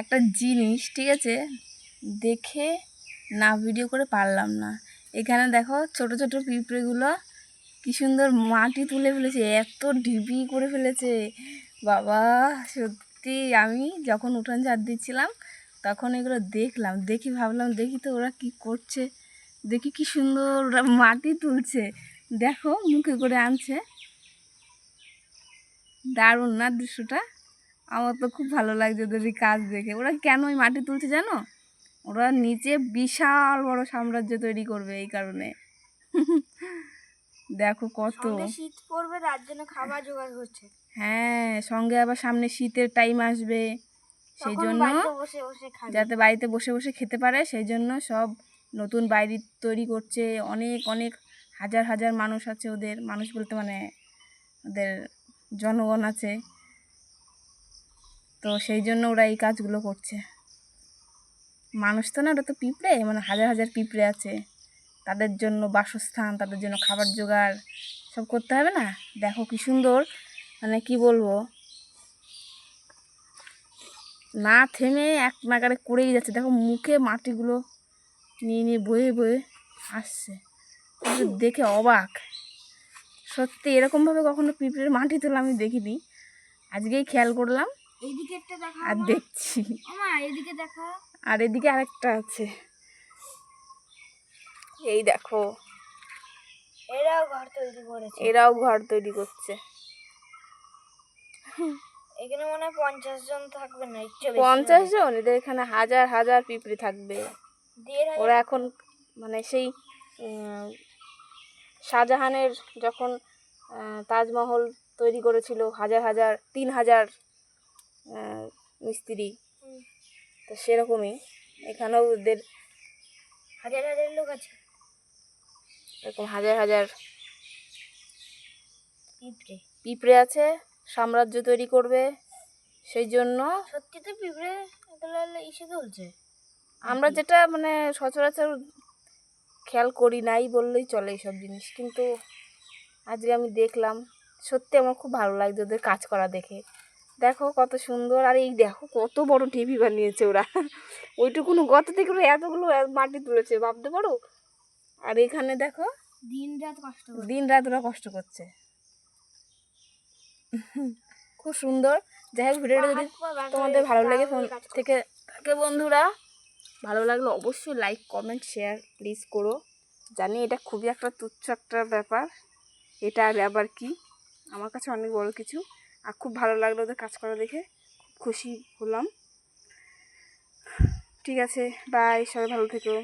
একটা জিনিস, ঠিক আছে? দেখে না ভিডিও করে পারলাম না। এখানে দেখো ছোট ছোট পিঁপড়েগুলো কি সুন্দর মাটি তুলে ফেলেছে, এত ঢিপি করে ফেলেছে। বাবা, সত্যি আমি যখন উঠান ঝাড় দিচ্ছিলাম, তখন এগুলো দেখলাম, দেখি ভাবলাম, দেখি তো ওরা কি করছে। দেখি কি সুন্দর ওরা মাটি তুলছে। দেখো, মুখে করে আনছে। দারুণ না দৃশ্যটা? আমার তো খুব ভালো লাগছে ওদের কাজ দেখে। ওরা কেন ওই মাটি তুলছে জানো? ওরা নিচে বিশাল বড় সাম্রাজ্য তৈরি করবে এই কারণে। দেখো কত। শীত পড়বে তার জন্য খাবার জোগাড় করছে হ্যাঁ সঙ্গে আবার সামনে শীতের টাইম আসবে। সেই জন্য যাতে বাড়িতে বসে বসে খেতে পারে সেই জন্য সব নতুন বাড়ি তৈরি করছে। অনেক অনেক হাজার হাজার মানুষ আছে ওদের। মানুষ বলতে মানে ওদের জনগণ আছে। তো সেই জন্য ওরা এই কাজগুলো করছে। মানুষ তো না ওটা তো পিঁপড়ে মানে হাজার হাজার পিঁপড়ে আছে। তাদের জন্য বাসস্থান, তাদের জন্য খাবার জোগাড়, সব করতে হবে না? দেখো কি সুন্দর মানে কি বলব? না থেমে এক নাগারে করেই যাচ্ছে। দেখো মুখে মাটিগুলো নিয়ে নিয়ে বয়ে বয়ে আসছে। দেখে অবাক। সত্যি এরকমভাবে কখনো পিঁপড়ের মাটি তোলা আমি দেখিনি। আজকেই খেয়াল করলাম। দেখা আর দেখছি। দেখা। আর এদিকে আরেকটা আছে। এই দেখো। এরাও ঘর তৈরি করেছে। এরাও ঘর তৈরি করছে। এখানে মনে হয় পঞ্চাশ জন থাকবে না একটু পঞ্চাশ জন? এদের এখানে হাজার হাজার পিঁপড়ে থাকবে। ওরা এখন মানে সেই শাহজাহানের যখন তাজমহল তৈরি করেছিল হাজার হাজার তিন হাজার মিস্ত্রি। তো সেরকমই। এখানেও ওদের হাজার হাজার লোক আছে। এরকম হাজার হাজার পিঁপড়ে। পিঁপড়ে আছে সাম্রাজ্য তৈরি করবে সেই জন্য সত্যি তো পিঁপড়ে ইসে তুলছে আমরা যেটা মানে সচরাচর খেয়াল করি নাই বললেই চলে এইসব জিনিস। কিন্তু আজকে আমি দেখলাম সত্যি আমার খুব ভালো লাগছে ওদের কাজ করা দেখে। দেখো কত সুন্দর আর এই দেখো কত বড় টিভি বানিয়েছে ওরা। ওইটুকুনো গত থেকে ওরা এতগুলো মাটি তুলেছে ভাবতে পারো? আর এখানে দেখো দিন রাত কষ্ট দিন রাত ওরা কষ্ট করছে। খুব সুন্দর। যাই হোক ভিডিওটা যদি তোমাদের ভালো লাগে ফোন থেকে থাকে বন্ধুরা ভালো লাগলে অবশ্যই লাইক কমেন্ট শেয়ার প্লিজ করো। জানি এটা খুবই একটা তুচ্ছ একটা ব্যাপার। এটা আর আবার কি? আমার কাছে অনেক বড় কিছু। আর খুব ভালো লাগল ওদের কাজ করা দেখে। খুব খুশি হলাম। ঠিক আছে বাই সবাই ভালো থেকো।